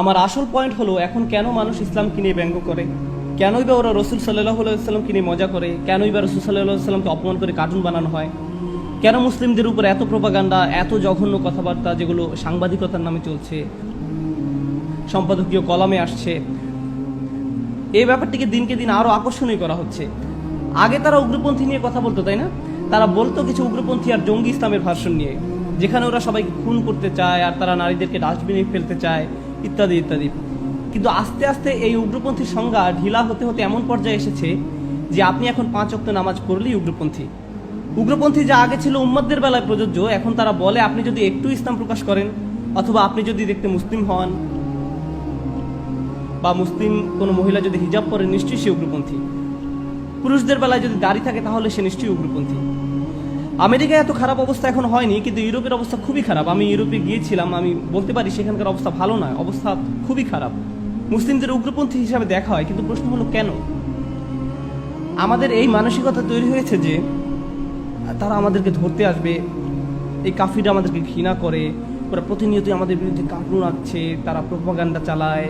আমার আসল পয়েন্ট হলো এখন কেন মানুষ ইসলামকে নিয়ে ব্যঙ্গ করে? কেনই বা ওরা রসুল সাল্লাহ সাল্লামকে নিয়ে মজা করে? কেনই বা রসুল সাল্লাহ সাল্লামকে অপমান করে কার্টুন বানানো হয়? কেন মুসলিমদের উপর এত প্রপাগান্ডা এত জঘন্য কথাবার্তা যেগুলো সাংবাদিকতার নামে চলছে? সম্পাদকীয় কলামে আসছে। এই ব্যাপারটিকে দিনকে দিন আরও আকর্ষণীয় করা হচ্ছে। আগে তারা উগ্রপন্থী নিয়ে কথা বলতো, তাই না? তারা বলতো কিছু উগ্রপন্থী আর জঙ্গি ইসলামের ভার্সন নিয়ে, যেখানে ওরা সবাইকে খুন করতে চায় আর তারা নারীদেরকে ডাস্টবিনে ফেলতে চায়। ইত্যাদি ইত্যাদি। কিন্তু আস্তে আস্তে এই উগ্রপন্থীর সংজ্ঞা ঢিলা হতে হতে এমন পর্যায়ে এসেছে যে আপনি এখন পাঁচ অক্ত নামাজ পড়লেই উগ্রপন্থী। উগ্রপন্থী যা আগে ছিল উম্মতদের বেলায় প্রযোজ্য, এখন তারা বলে আপনি যদি একটু ইসলাম প্রকাশ করেন, অথবা আপনি যদি দেখতে মুসলিম হন, বা মুসলিম কোনো মহিলা যদি হিজাব পরে নিশ্চয়ই সে উগ্রপন্থী। পুরুষদের বেলায় যদি দাড়ি থাকে, তাহলে সে নিশ্চয়ই উগ্রপন্থী। আমেরিকায় এত খারাপ অবস্থা এখন হয়নি, কিন্তু ইউরোপের অবস্থা খুবই খারাপ। আমি ইউরোপে গিয়েছিলাম, আমি বলতে পারি সেখানকার অবস্থা ভালো নয়, অবস্থা খুবই খারাপ। মুসলিমদের উগ্রপন্থী হিসাবে দেখা হয়, কিন্তু প্রশ্ন হলো কেন? আমাদের এই মানসিকতা তৈরি হয়েছে যে, তারা আমাদেরকে ধরতে আসবে, এই কাফিরা আমাদেরকে ঘৃণা করে, ওরা প্রতিনিয়তই আমাদের বিরুদ্ধে কার্টুন আঁকছে, তারা প্রোপাগান্ডা চালায়,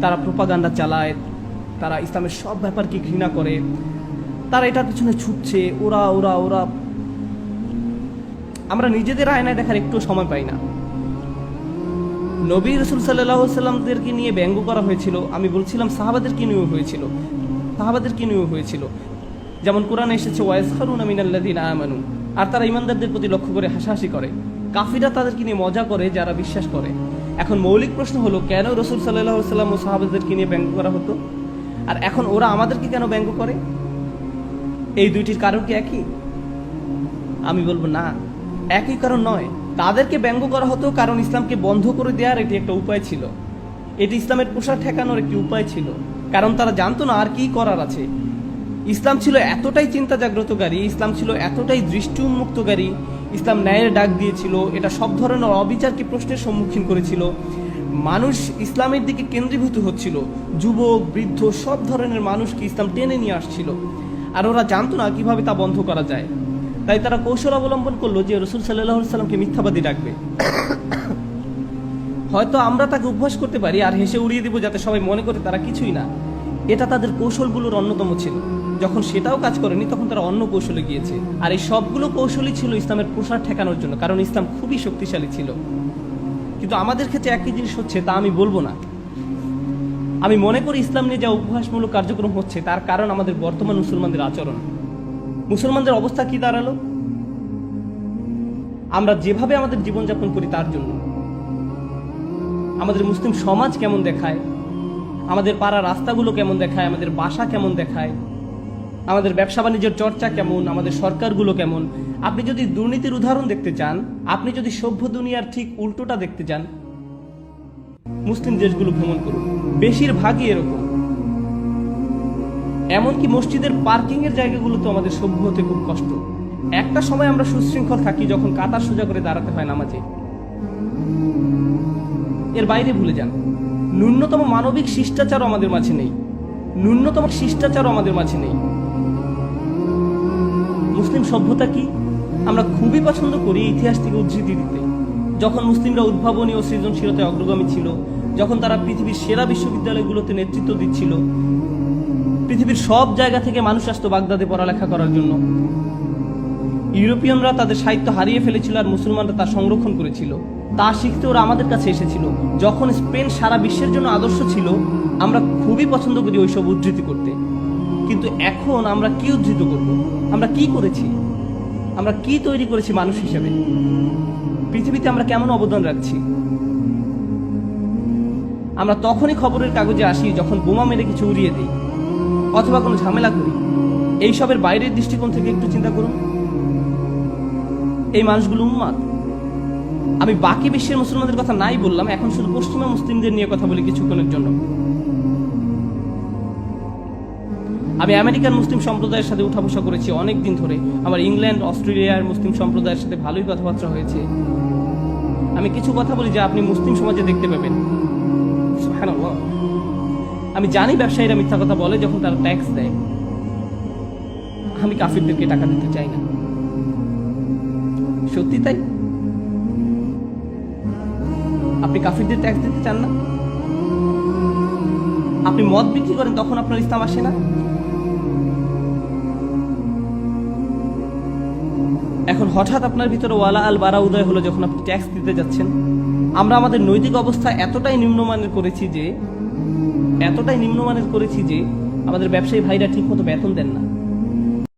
তারা প্রোপাগান্ডা চালায়, তারা ইসলামের সব ব্যাপারকে ঘৃণা করে। তারা এটার পিছনে ছুটছে, ওরা ওরা ওরা। আমরা নিজেদের আয়নায় দেখার একটু সময় পাই না। নবী রসুল সাল্লাহ সাল্লামদেরকে নিয়ে ব্যঙ্গ করা হয়েছিল। আমি বলছিলাম, সাহাবাদের সাহাবাদেরকে নিয়েও হয়েছিল? সাহাবাদের সাহাবাদেরকে নিয়েও হয়েছিল? যেমন কোরআনে এসেছে ওয়াইস খারুন আমিনাল্লাদিন আমানু। আর তারা ইমানদারদের প্রতি লক্ষ্য করে হাসাহাসি করে। কাফিরা তাদেরকে নিয়ে মজা করে, যারা বিশ্বাস করে। এখন মৌলিক প্রশ্ন হলো, কেন রসুল সাল্লাহ সাল্লাম ও সাহাবাদেরকে নিয়ে ব্যঙ্গ করা হতো? আর এখন ওরা আমাদেরকে কেন ব্যঙ্গ করে? এই দুইটির কারণ কি একই? আমি বলব না। একই কারণ নয়। তাদেরকে ব্যঙ্গ করা হতো কারণ ইসলামকে বন্ধ করে দেওয়ার এটি একটা উপায় ছিল। এটি ইসলামের প্রসার ঠেকানোর একটি উপায় ছিল। কারণ তারা জানতো না আর কি করার আছে। ইসলাম ছিল এতটাই চিন্তা জাগ্রতকারী ইসলাম ছিল এতটাই দৃষ্টি উন্মুক্তকারী ইসলাম ন্যায়ের ডাক দিয়েছিল, এটা সব ধরনের অবিচারকে প্রশ্নের সম্মুখীন করেছিল। মানুষ ইসলামের দিকে কেন্দ্রীভূত হচ্ছিল। যুবক, বৃদ্ধ, সব ধরনের মানুষকে ইসলাম টেনে নিয়ে আসছিল। আর ওরা জানতো না কীভাবে তা বন্ধ করা যায়। তাই তারা কৌশল অবলম্বন করল যে রসুল সাল্লামকে মিথ্যাবাদী ডাকবে। হয়তো আমরা তাকে অভ্যাস করতে পারি আর হেসে উড়িয়ে দিব যাতে সবাই মনে করে তারা কিছুই না। এটা তাদের কৌশলগুলোর অন্যতম ছিল। যখন সেটাও কাজ করেনি, তখন তারা অন্য কৌশলে গিয়েছে। আর এই সবগুলো কৌশলই ছিল ইসলামের প্রসার ঠেকানোর জন্য, কারণ ইসলাম খুবই শক্তিশালী ছিল। কিন্তু আমাদের ক্ষেত্রে একই জিনিস হচ্ছে, তা আমি বলব না। আমি মনে করি ইসলাম নিয়ে যা উপহাসমূলক কার্যক্রম হচ্ছে, তার কারণ আমাদের বর্তমান মুসলমানদের আচরণ। মুসলমানদের অবস্থা কি দাঁড়াল? আমরা যেভাবে আমাদের জীবনযাপন করি, তার জন্য। আমাদের মুসলিম সমাজ কেমন দেখায়? আমাদের পাড়া রাস্তাগুলো কেমন দেখায়? আমাদের বাসা কেমন দেখায়? আমাদের ব্যবসা বাণিজ্যের চর্চা কেমন? আমাদের সরকারগুলো কেমন? আপনি যদি দুর্নীতির উদাহরণ দেখতে চান, আপনি যদি সভ্য দুনিয়ার ঠিক উল্টোটা দেখতে চান মুসলিম দেশগুলো ভ্রমণ করুন বেশিরভাগই এরকম। এমনকি মসজিদের পার্কিং এর জায়গাগুলোতে আমাদের সভ্য হতে খুব কষ্ট। একটা সময় আমরা সুশৃঙ্খল থাকি যখন কাতার সোজা করে দাঁড়াতে হয় নামাজে। এর বাইরে ভুলে যান। ন্যূনতম মানবিক শিষ্টাচারও আমাদের মাঝে নেই। ন্যূনতম শিষ্টাচারও আমাদের মাঝে নেই। মুসলিম সভ্যতা কি? আমরা খুবই পছন্দ করি ইতিহাস থেকে উদ্ধৃতি দিতে। যখন মুসলিমরা উদ্ভাবনী ও সৃজনশীলতায় অগ্রগামী ছিল, যখন তারা পৃথিবীর সেরা বিশ্ববিদ্যালয়গুলোতে নেতৃত্ব দিচ্ছিল, পৃথিবীর সব জায়গা থেকে মানুষ আসতো বাগদাদে পড়ালেখা করার জন্য। ইউরোপিয়ানরা তাদের সাহিত্য হারিয়ে ফেলেছিল আর মুসলমানরা তা সংরক্ষণ করেছিল। তা শিখতে ওরা আমাদের কাছে এসেছিল। যখন স্পেন সারা বিশ্বের জন্য আদর্শ ছিল, আমরা খুবই পছন্দ করি ওইসব উদ্ধৃতি করতে। কিন্তু এখন আমরা কি উদ্ধৃত করব? আমরা কি করেছি? আমরা কি তৈরি করেছি মানুষ হিসেবে? পৃথিবীতে আমরা কেমন অবদান রাখছি? আমরা তখনই খবরের কাগজে আসি যখন বোমা মেরে কিছু উড়িয়ে দিই, অথবা কোনো ঝামেলা করি। এইসবের বাইরের দৃষ্টিকোণ থেকে একটু চিন্তা করুন। এই মানুষগুলো উন্মাদ আমি বাকি বিশ্বের মুসলমানদের কথা নাই বললাম, এখন শুধু পশ্চিমা মুসলিমদের নিয়ে কথা বলি কিছুক্ষণের জন্য। আমি আমেরিকান মুসলিম সম্প্রদায়ের সাথে উঠা বসা করেছি অনেক দিন ধরে। আমার ইংল্যান্ড, অস্ট্রেলিয়ার মুসলিম সম্প্রদায়ের সাথে ভালোই কথাবার্তা হয়েছে। আমি কিছু কথা বলি যা আপনি মুসলিম সমাজে দেখতে পাবেন। আমি জানি ব্যবসায়ীরা মিথ্যা কথা বলে যখন তারা ট্যাক্স দেয়। আমি কাফিরদেরকে টাকা দিতে চাই না। সত্যি তাই? আপনি কাফিরদের ট্যাক্স দিতে চান না? আপনি মদ বিক্রি করেন তখন আপনার ইসলাম আসে না? হঠাৎ আপনার ভিতরে ওয়ালা আল বারা উদয় হলো যখন আপনি ট্যাক্স দিতে যাচ্ছেন। আমরা আমাদের নৈতিক অবস্থা এতটাই নিম্নমানের করেছি যে, এতটাই নিম্নমানের করেছি যে, আমাদের ব্যবসায়ী ভাইরা ঠিকমতো বেতন দেন না।